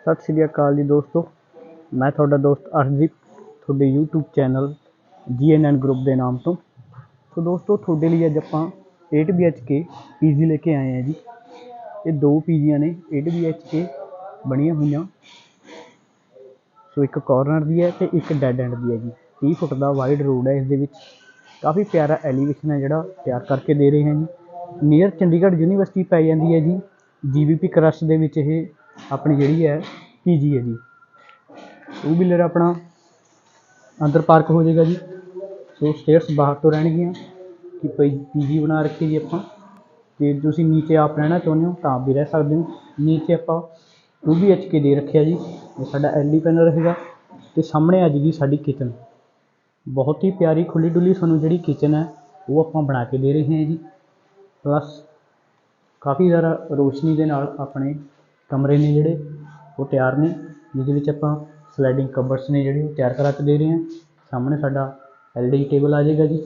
ਸਤਿ ਸ਼੍ਰੀ ਅਕਾਲ ਜੀ ਦੋਸਤੋ। ਮੈਂ ਤੁਹਾਡਾ ਦੋਸਤ ਅਰਸ਼ਦੀਪ ਤੁਹਾਡੇ YouTube ਚੈਨਲ GNN ਗਰੁੱਪ ਦੇ ਨਾਮ ਤੋਂ। ਸੋ ਦੋਸਤੋ, ਤੁਹਾਡੇ ਲਈ ਅੱਜ ਆਪਾਂ 8 BHK ਪੀਜੀ ਲੈ ਕੇ ਆਏ ਹਾਂ ਜੀ। ਇਹ ਦੋ ਪੀਜੀਆਂ ਨੇ 8 BHK ਬਣੀਆਂ ਹੋਈਆਂ। ਸੋ ਇੱਕ ਕਾਰਨਰ ਦੀ ਹੈ ਤੇ ਇੱਕ ਡੈਡ ਐਂਡ ਦੀ ਹੈ ਜੀ। 30 ਫੁੱਟ ਦਾ ਵਾਈਡ ਰੋਡ ਹੈ ਇਸ ਦੇ ਵਿੱਚ। ਕਾਫੀ ਪਿਆਰਾ ਐਲੀਵੇਸ਼ਨ ਹੈ ਜਿਹੜਾ, ਤਿਆਰ ਕਰਕੇ ਦੇ ਰਹੇ ਹਾਂ ਜੀ। ਨੀਅਰ ਚੰਡੀਗੜ੍ਹ ਯੂਨੀਵਰਸਿਟੀ ਪੈ ਜਾਂਦੀ ਹੈ ਜੀ। ਜੀਵੀਪੀ ਕਰਸ ਦੇ ਵਿੱਚ ਇਹ ਆਪਣੀ ਜਿਹੜੀ ਹੈ, ਪੀਜੀ ਹੈ ਜੀ। ਟੂ ਵੀਲਰ ਆਪਣਾ ਅੰਦਰ ਪਾਰਕ ਹੋ ਜਾਏਗਾ ਜੀ। ਸੋ ਸਟੇਅਰਸ ਬਾਹਰ ਤੋਂ ਰਹਿਣਗੀਆਂ। ਕਿ ਪਈ ਪੀਜੀ ਬਣਾ ਰੱਖੀ ਜੀ ਆਪਾਂ। ਤੇ ਤੁਸੀਂ ਨੀਚੇ ਆਪ ਰਹਿਣਾ ਚਾਹੁੰਦੇ ਹੋ, ਤਾਂ ਵੀ ਰਹਿ ਸਕਦੇ ਹੋ। ਨੀਚੇ ਆਪਾਂ 2 BHK ਦੇ ਰੱਖਿਆ ਜੀ। ਇਹ ਸਾਡਾ ਐਲਈ ਪੈਨਲ ਰਹੇਗਾ। ਤੇ ਸਾਹਮਣੇ ਆ ਜਾਏਗੀ ਸਾਡੀ ਕਿਚਨ ਬਹੁਤ ਹੀ ਪਿਆਰੀ ਖੁੱਲੀ ਡੁੱਲੀ ਸਾਨੂੰ ਜਿਹੜੀ ਕਿਚਨ ਹੈ, ਉਹ ਆਪਾਂ ਬਣਾ ਕੇ ਦੇ ਰਹੇ ਹਾਂ ਜੀ। ਪਲੱਸ ਕਾਫੀ ਜ਼ਿਆਦਾ ਰੋਸ਼ਨੀ ਦੇ ਨਾਲ ਆਪਣੇ ਕਮਰੇ ਨੇ ਜਿਹੜੇ, ਉਹ ਤਿਆਰ ਨੇ, ਜਿਹਦੇ ਵਿੱਚ ਆਪਾਂ ਸਲਾਈਡਿੰਗ ਕਬਰਡਸ ਨੇ ਜਿਹੜੇ, ਉਹ ਤਿਆਰ ਕਰਾ ਕੇ ਦੇ ਰਹੇ ਹਾਂ। ਸਾਹਮਣੇ ਸਾਡਾ ਐਲਡੀ ਟੇਬਲ ਆ ਜਾਏਗਾ ਜੀ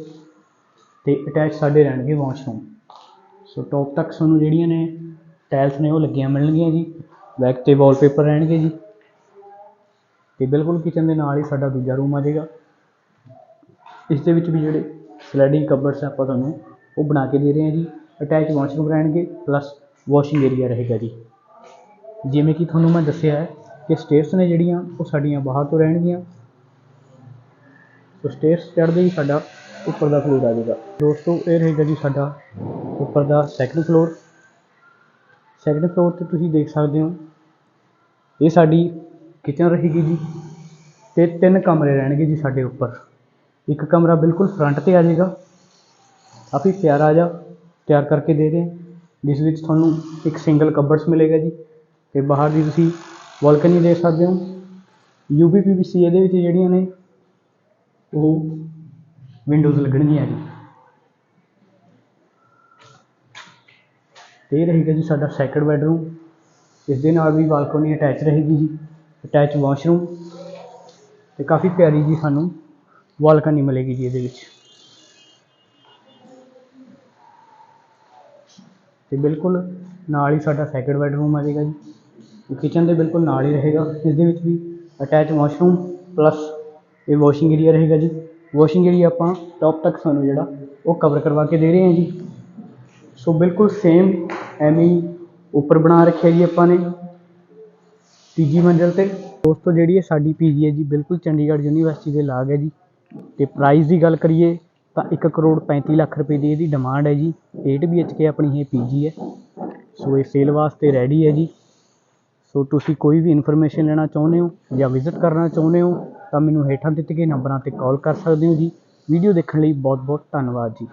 ਤੇ ਅਟੈਚ ਸਾਡੇ ਰਹਿਣਗੇ ਵਾਸ਼ਰੂਮ ਸੋ ਟੌਪ ਤੱਕ ਸਾਨੂੰ ਜਿਹੜੀਆਂ ਨੇ ਟਾਇਲਸ ਨੇ, ਉਹ ਲੱਗੀਆਂ ਮਿਲਣਗੀਆਂ ਜੀ। ਬੈਕ ਤੇ ਵਾਲਪੇਪਰ ਰਹਿਣਗੇ ਜੀ। ਤੇ ਬਿਲਕੁਲ ਕਿਚਨ ਦੇ ਨਾਲ ਹੀ ਸਾਡਾ ਦੂਜਾ ਰੂਮ ਆ ਜਾਏਗਾ। ਇਸ ਦੇ ਵਿੱਚ ਵੀ ਜਿਹੜੇ ਸਲਾਈਡਿੰਗ ਕਬਰਡਸ ਆਪਾਂ ਤੁਹਾਨੂੰ ਉਹ ਬਣਾ ਕੇ ਦੇ ਰਹੇ ਹਾਂ ਜੀ। ਅਟੈਚ ਵਾਸ਼ਰੂਮ ਰਹਿਣਗੇ ਪਲੱਸ ਵਾਸ਼ਿੰਗ ਏਰੀਆ ਰਹੇਗਾ ਜੀ। ਜਿਵੇਂ ਕਿ ਤੁਹਾਨੂੰ ਮੈਂ ਦੱਸਿਆ ਹੈ ਕਿ ਸਟੇਅਰਸ ਨੇ ਜਿਹੜੀਆਂ, ਉਹ ਸਾਡੀਆਂ ਬਾਹਰ ਤੋਂ ਰਹਿਣਗੀਆਂ। ਸੋ ਸਟੇਅਰਸ ਚੜ੍ਹਦੇ ਹੀ ਸਾਡਾ ਉੱਪਰ ਦਾ ਫਲੋਰ ਆ ਜਾਏਗਾ ਦੋਸਤੋ, ਇਹ ਰਹੇਗਾ ਜੀ ਸਾਡਾ ਉੱਪਰ ਦਾ ਸੈਕੰਡ ਫਲੋਰ ਸੈਕੰਡ ਫਲੋਰ ਤੇ ਤੁਸੀਂ ਦੇਖ ਸਕਦੇ ਹੋ, ਇਹ ਸਾਡੀ ਕਿਚਨ ਰਹੇਗੀ ਜੀ ਤੇ ਤਿੰਨ ਕਮਰੇ ਰਹਿਣਗੇ ਜੀ ਸਾਡੇ ਉੱਪਰ। ਇੱਕ ਕਮਰਾ ਬਿਲਕੁਲ ਫਰੰਟ ਤੇ ਆ ਜਾਏਗਾ। ਕਾਫੀ ਪਿਆਰਾ ਜਿਹਾ ਤਿਆਰ ਕਰਕੇ ਦੇ ਰਹੇ ਜਿਸ ਵਿੱਚ ਤੁਹਾਨੂੰ ਇੱਕ ਸਿੰਗਲ ਕਬਰਡਸ ਮਿਲੇਗਾ ਜੀ। ਤੇ ਬਾਹਰ ਦੀ ਤੁਸੀਂ ਬਾਲਕਨੀ ਦੇਖ ਸਕਦੇ ਹੋ। ਯੂਵੀ ਪੀਵੀਸੀ ਇਹਦੇ ਵਿੱਚ ਜਿਹੜੀਆਂ ਨੇ, ਉਹ ਵਿੰਡੋਜ਼ ਲੱਗਣਗੀਆਂ ਜੀ। ਤੇ ਇਹ ਰਹੇਗਾ ਜੀ ਸਾਡਾ ਸੈਕੰਡ ਬੈਡਰੂਮ ਇਸ ਦੇ ਨਾਲ ਵੀ ਬਾਲਕਨੀ ਅਟੈਚ ਰਹੇਗੀ ਜੀ ਅਟੈਚ ਵਾਸ਼ਰੂਮ ਤੇ ਕਾਫੀ ਪਿਆਰੀ ਜੀ ਸਾਨੂੰ ਬਾਲਕਨੀ ਮਿਲੇਗੀ ਜੀ ਇਹਦੇ ਵਿੱਚ। ਤੇ ਬਿਲਕੁਲ ਨਾਲ ਹੀ ਸਾਡਾ ਸੈਕੰਡ ਬੈਡਰੂਮ ਆ ਜਾਏਗਾ ਜੀ। ਕਿਚਨ ਦੇ ਬਿਲਕੁਲ ਨਾਲ ਹੀ ਰਹੇਗਾ। ਇਸ ਦੇ ਵਿੱਚ ਵੀ ਅਟੈਚ ਵਾਸ਼ਰੂਮ ਪਲੱਸ ਇਹ ਵਾਸ਼ਿੰਗ ਏਰੀਆ ਰਹੇਗਾ ਜੀ। ਵਾਸ਼ਿੰਗ ਏਰੀਆ ਆਪਾਂ ਟੌਪ ਤੱਕ ਸਾਨੂੰ ਜਿਹੜਾ ਉਹ ਕਵਰ ਕਰਵਾ ਕੇ ਦੇ ਰਹੇ ਹਾਂ ਜੀ। ਸੋ ਬਿਲਕੁਲ ਸੇਮ ਐਵੇਂ ਉੱਪਰ ਬਣਾ ਰੱਖਿਆ ਜੀ ਆਪਾਂ ਨੇ। ਤੀਜੀ ਮੰਜ਼ਿਲ ਤੇ। ਦੋਸਤੋ, ਜਿਹੜੀ ਇਹ ਸਾਡੀ ਪੀਜੀ ਹੈ ਜੀ, ਬਿਲਕੁਲ ਚੰਡੀਗੜ੍ਹ ਯੂਨੀਵਰਸਿਟੀ ਦੇ ਲਾਗ ਹੈ ਜੀ। ਤੇ ਪ੍ਰਾਈਸ ਦੀ ਗੱਲ ਕਰੀਏ ਤਾਂ 1 ਕਰੋੜ 35 ਲੱਖ ਰੁਪਏ ਦੀ ਇਹਦੀ ਡਿਮਾਂਡ ਹੈ ਜੀ। 8 BHK ਆਪਣੀ ਇਹ ਪੀਜੀ ਹੈ। ਸੋ ਇਹ ਸੇਲ ਵਾਸਤੇ ਰੈਡੀ ਹੈ ਜੀ। ਸੋ ਤੁਸੀਂ ਕੋਈ ਵੀ ਇਨਫੋਰਮੇਸ਼ਨ ਲੈਣਾ ਚਾਹੁੰਦੇ ਹੋ ਜਾਂ ਵਿਜ਼ਿਟ ਕਰਨਾ ਚਾਹੁੰਦੇ ਹੋ, ਤਾਂ ਮੈਨੂੰ ਹੇਠਾਂ ਦਿੱਤੇ ਗਏ ਨੰਬਰਾਂ ਤੇ ਕਾਲ ਕਰ ਸਕਦੇ ਹੋ ਜੀ। ਵੀਡੀਓ ਦੇਖਣ ਲਈ ਬਹੁਤ ਬਹੁਤ ਧੰਨਵਾਦ ਜੀ।